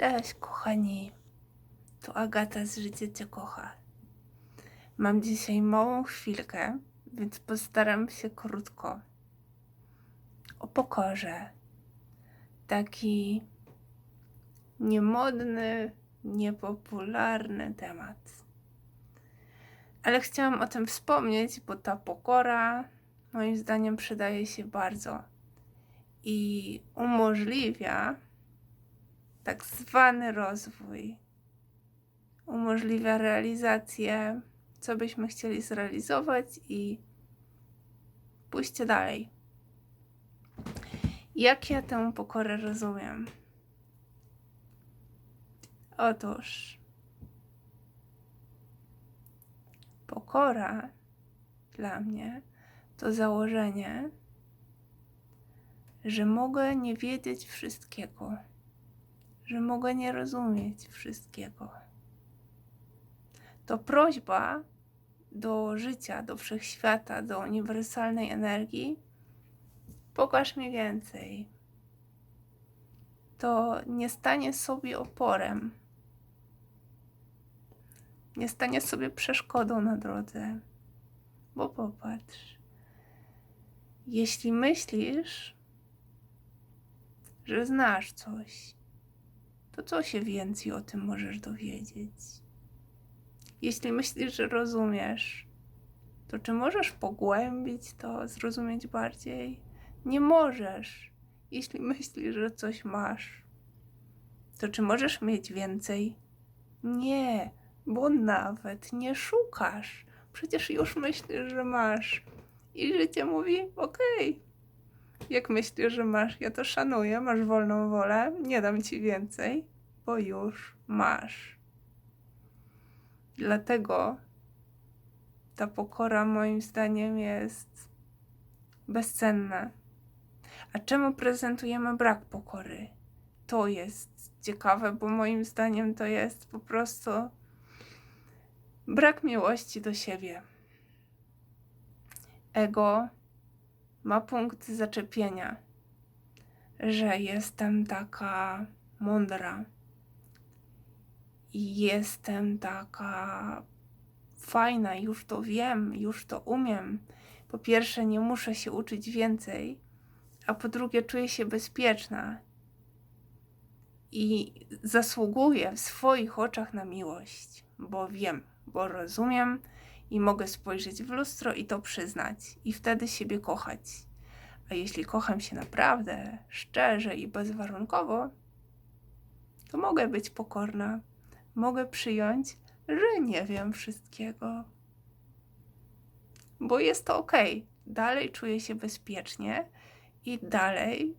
Cześć, kochani. Tu Agata z Życie Cię kocha. Mam dzisiaj małą chwilkę, więc postaram się krótko. O pokorze. Taki niemodny, niepopularny temat. Ale chciałam o tym wspomnieć, bo ta pokora moim zdaniem przydaje się bardzo i umożliwia tak zwany rozwój. Umożliwia realizację, co byśmy chcieli zrealizować i pójście dalej. Jak ja tę pokorę rozumiem? Otóż pokora dla mnie to założenie, że mogę nie wiedzieć wszystkiego że mogę nie rozumieć wszystkiego. To prośba do życia, do wszechświata, do uniwersalnej energii. Pokaż mi więcej. To nie stanie sobie oporem, nie stanie sobie przeszkodą na drodze. Bo popatrz, jeśli myślisz, że znasz coś, to co się więcej o tym możesz dowiedzieć? Jeśli myślisz, że rozumiesz, to czy możesz pogłębić to, zrozumieć bardziej? Nie możesz. Jeśli myślisz, że coś masz, to czy możesz mieć więcej? Nie, bo nawet nie szukasz. Przecież już myślisz, że masz. I życie mówi: Okej, okay, jak myślisz, że masz, ja to szanuję, masz wolną wolę, nie dam ci więcej, bo już masz. Dlatego ta pokora moim zdaniem jest bezcenna. A czemu prezentujemy brak pokory? To jest ciekawe, bo moim zdaniem to jest po prostu brak miłości do siebie. Ego ma punkt zaczepienia, że jestem taka mądra i jestem taka fajna, już to wiem, już to umiem. Po pierwsze, nie muszę się uczyć więcej, a po drugie, czuję się bezpieczna i zasługuję w swoich oczach na miłość, bo wiem, bo rozumiem, i mogę spojrzeć w lustro i to przyznać, i wtedy siebie kochać. A jeśli kocham się naprawdę, szczerze i bezwarunkowo, to mogę być pokorna, mogę przyjąć, że nie wiem wszystkiego. Bo jest to ok, dalej czuję się bezpiecznie i dalej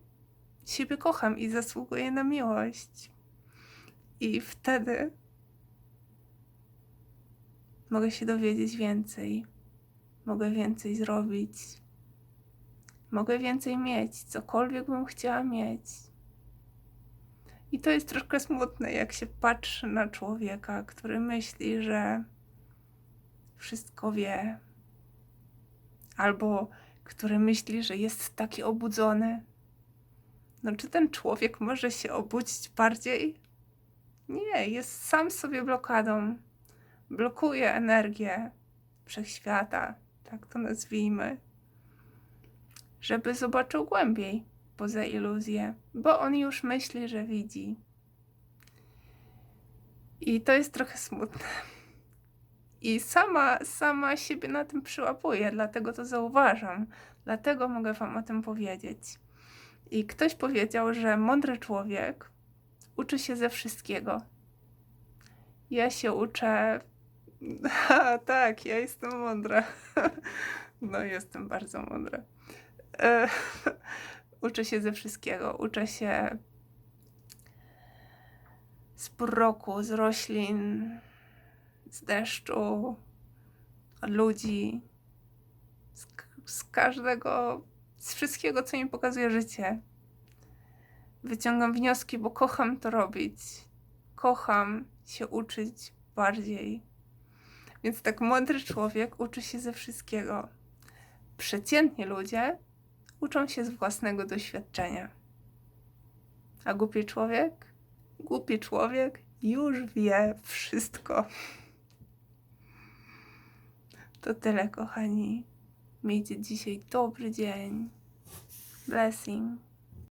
siebie kocham i zasługuję na miłość. I wtedy Mogę się dowiedzieć więcej. Mogę więcej zrobić. Mogę więcej mieć, cokolwiek bym chciała mieć. I to jest troszkę smutne, jak się patrzy na człowieka, który myśli, że wszystko wie, albo który myśli, że jest taki obudzony. No, czy ten człowiek może się obudzić bardziej? Nie, jest sam sobie blokadą blokuje energię wszechświata, tak to nazwijmy, żeby zobaczył głębiej poza iluzję, bo on już myśli, że widzi. I to jest trochę smutne. I sama, sama siebie na tym przyłapuję, dlatego to zauważam, dlatego mogę Wam o tym powiedzieć. I ktoś powiedział, że mądry człowiek uczy się ze wszystkiego. Ja się uczę a, tak, ja jestem mądra. No, jestem bardzo mądra. E, uczę się ze wszystkiego. Uczę się z proku, z roślin, z deszczu, ludzi, z, z każdego, z wszystkiego, co mi pokazuje życie. Wyciągam wnioski, bo kocham to robić. Kocham się uczyć bardziej więc tak mądry człowiek uczy się ze wszystkiego. Przeciętni ludzie uczą się z własnego doświadczenia. A głupi człowiek? Głupi człowiek już wie wszystko. To tyle, kochani. Miejcie dzisiaj dobry dzień. Blessing.